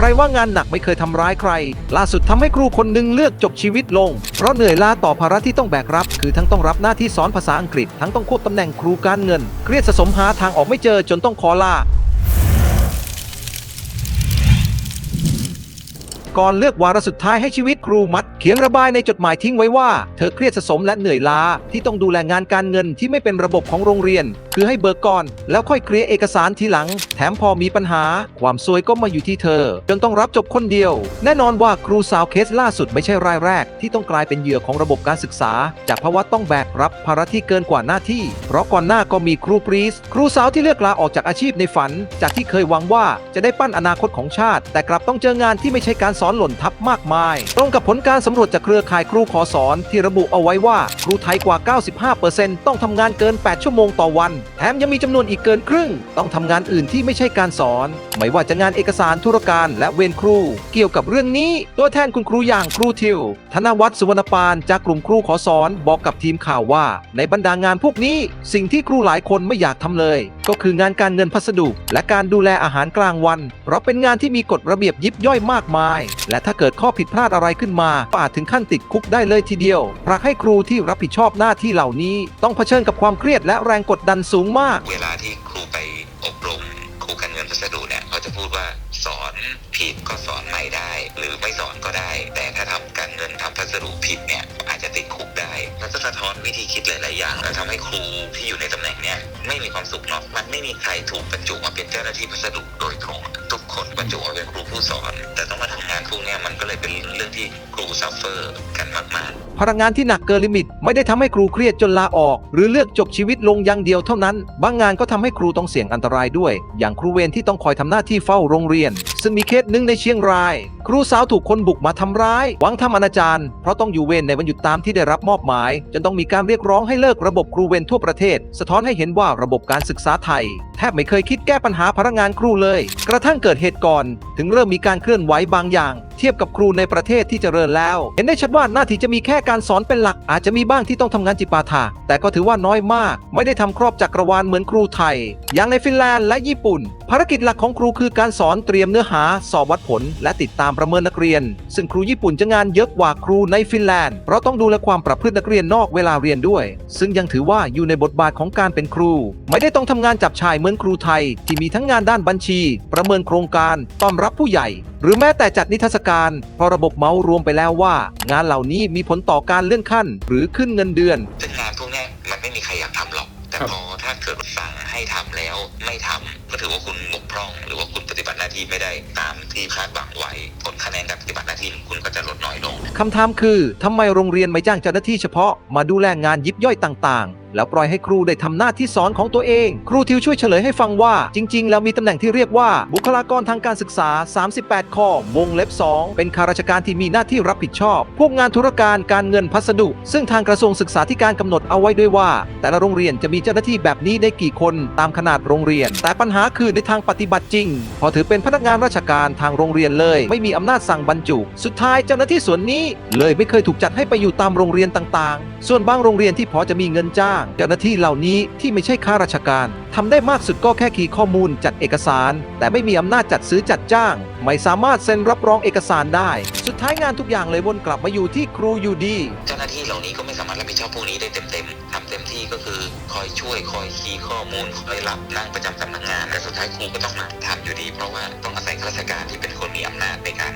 ใครว่างานหนักไม่เคยทำร้ายใคร ล่าสุดทำให้ครูคนหนึ่งเลือกจบชีวิตลง เพราะเหนื่อยล้าต่อภาระที่ต้องแบกรับ คือทั้งต้องรับหน้าที่สอนภาษาอังกฤษ ทั้งต้องควบตำแหน่งครูการเงิน เครียดสะสมหาทางออกไม่เจอจนต้องขอลา ก่อนเลือกวาระสุดท้ายให้ชีวิตครูมัด เขียนระบายในจดหมายทิ้งไว้ว่า เธอเครียดสะสมและเหนื่อยล้า ที่ต้องดูแลงานการเงินที่ไม่เป็นระบบของโรงเรียน คือให้เบิกก่อน แล้วค่อยเคลียร์เอกสารทีหลัง แถมพอมีปัญหา ความซวยก็มาอยู่ที่เธอจนต้องรับจบคนเดียว แน่นอนว่าครูสาวเคสล่าสุดไม่ใช่รายแรก ที่ต้องกลายเป็นเหยื่อของระบบการศึกษา จากภาวะต้องแบกรับภาระที่เกินกว่าหน้าที่ เพราะก่อนหน้าก็มีครูปรีสครูสาวที่เลือกลาออกจากอาชีพในฝัน จากที่เคยหวังว่าจะได้ปั้นอนาคตของชาติ แต่กลับต้องเจองานที่ไม่ใช่การสอนหล่นทับมากมาย ตรงกับผลการสำรวจจากเครือข่ายครูขอสอนที่ระบุเอาไว้ว่า ครูไทยกว่า 95%ต้องทำงานเกิน 8 ชั่วโมงต่อวัน แถมยังมีจำนวนอีกเกินครึ่ง ต้องทำงานอื่นที่ไม่ใช่การสอน ไม่ว่าจะงานเอกสารธุรการและเวรครู เกี่ยวกับเรื่องนี้ ตัวแทนคุณครูอย่างครูทิว ธนวัฒน์สุวรรณปานจากกลุ่มครูขอสอนบอกกับทีมข่าวว่า ในบรรดางานพวกนี้ สิ่งที่ครูหลายคนไม่อยากทำเลย ก็คืองานการเงินพัสดุ และการดูแลอาหารกลางวัน เพราะเป็นงานที่มีกฎระเบียบยิบย่อยมากมาย และถ้าเกิดข้อผิดพลาดอะไรขึ้นมาอาจถึงขั้นติดคุกได้เลยทีเดียวผลักให้ครูที่รับผิดชอบหน้าที่เหล่านี้ ต้องเผชิญกับความเครียดและแรงกดดันสูงมาก เวลาที่ครูไปอบรมครูการเงินพัสดุเนี่ย จะพูดว่าสอนผิดก็สอนใหม่ได้ หรือไม่สอนก็ได้ แต่ถ้าทำการเงินทำพัสดุผิดเนี่ย ก็สะท้อนวิธีคิดหลาย ๆ อย่างแล้วทำให้ครูที่อยู่ในตำแหน่งเนี่ยไม่มีความสุขเนาะมันไม่มีใครถูกบรรจุมาเป็นเจ้าหน้าที่พัสดุโดยตรงทุกคนบรรจุมาเป็นครูผู้สอน แต่ต้องมาทำงานพวกเนี้ยมันก็เลยเป็นเรื่องที่ครูซัฟเฟอร์กันมาก ๆ พลังงานที่หนักเกินลิมิต ไม่ได้ทำให้ครูเครียดจนลาออก หรือเลือกจบชีวิตลงอย่างเดียวเท่านั้น บางงานก็ทำให้ครูต้องเสี่ยงอันตรายด้วย อย่างครูเวรที่ต้องคอยทำหน้าที่เฝ้าโรงเรียนซึ่งมีเคสหนึ่งในเชียงราย ครูสาวถูกคนบุกมาทำร้าย หวังทำอนาจารเพราะต้องอยู่เวรในวันหยุดตามที่ได้รับมอบหมาย จนต้องมีการเรียกร้องให้เลิกระบบครูเวรทั่วประเทศ สะท้อนให้เห็นว่าระบบการศึกษาไทย แทบไม่เคยคิดแก้ปัญหาพนักงานครูเลย กระทั่งเกิดเหตุก่อน ถึงเริ่มมีการเคลื่อนไหวบางอย่าง เทียบกับครูในประเทศที่เจริญแล้ว เห็นได้ชัดว่าหน้าที่จะมีแค่การสอนเป็นหลัก อาจจะมีบ้างที่ต้องทำงานจิปาถะแต่ก็ถือว่าน้อยมาก ไม่ได้ทำครอบจักรวาลเหมือนครูไทย อย่างในฟินแลนด์และญี่ปุ่น ภารกิจหลักของครูคือการสอนเตรียมเนื้อหา สอบวัดผล และติดตามประเมินนักเรียน ซึ่งครูญี่ปุ่นจะงานเยอะกว่าครูในฟินแลนด์เพราะต้องดูแลความประพฤตินักเรียนนอกเวลาเรียนด้วย ซึ่งยังถือว่าอยู่ในบทบาทของการเป็นครู ไม่ได้ต้องทำงานจับชายเหมือนครูไทย ที่มีทั้งงานด้านบัญชี ประเมินโครงการต้อนรับผู้ใหญ่ หรือแม้แต่จัดนิทรรศการเพราะระบบเมาส์รวมไปแล้วว่า งานเหล่านี้มีผลต่อการเลื่อนขั้น หรือขึ้นเงินเดือน ซึ่งงานพวกเนี้ยมันไม่มีใครอยากทำหรอก แต่ครับพอถ้าเกิดสั่งให้ทำแล้วไม่ทำก็ถือว่าคุณบกพร่อง หรือว่าคุณปฏิบัติหน้าที่ไม่ได้ตามที่คาดหวังไว้ผลคะแนนการปฏิบัติหน้าที่ของคุณก็จะลดน้อยลง คำถามคือทำไมโรงเรียนไม่จ้างเจ้าหน้าที่เฉพาะมาดูแลงานยิบย่อยต่างๆแล้วปล่อยให้ครูได้ทำหน้าที่สอนของตัวเอง ครูทิวช่วยเฉลยให้ฟังว่า จริง ๆ แล้วมีตำแหน่งที่เรียกว่าบุคลากรทางการศึกษา 38 ข้อวงเล็บ 2 เป็นข้าราชการที่มีหน้าที่รับผิดชอบ พวกงานธุรการการเงินพัสดุ ซึ่งทางกระทรวงศึกษาธิการกำหนดเอาไว้ด้วยว่า แต่ละโรงเรียนจะมีเจ้าหน้าที่แบบนี้ได้กี่คนตามขนาดโรงเรียน แต่ปัญหาคือในทางปฏิบัติจริง พอถือเป็นพนักงานราชการทางโรงเรียนเลย ไม่มีอำนาจสั่งบรรจุ สุดท้ายเจ้าหน้าที่ส่วนนี้ เลยไม่เคยถูกจัดให้ไปอยู่ตามโรงเรียนต่างๆส่วนบางโรงเรียนที่พอจะมีเงินจ้างเจ้าหน้าที่เหล่านี้ที่ไม่ใช่ข้าราชการทำได้มากสุดก็แค่คีข้อมูลจัดเอกสาร แต่ไม่มีอำนาจจัดซื้อจัดจ้าง ไม่สามารถเซ็นรับรองเอกสารได้ สุดท้ายงานทุกอย่างเลยวนกลับมาอยู่ที่ครูอยู่ดี เจ้าหน้าที่เหล่านี้ก็ไม่สามารถรับผิดชอบพวกนี้ได้เต็มๆทำเต็มที่ก็คือคอยช่วยคอยคีย์ข้อมูลคอยรับนั่งประจำสำนักงานแต่สุดท้ายครูก็ต้องมาทำอยู่ดี เพราะว่าต้องอาศัยข้าราชการที่เป็นคนมีอำนาจในการ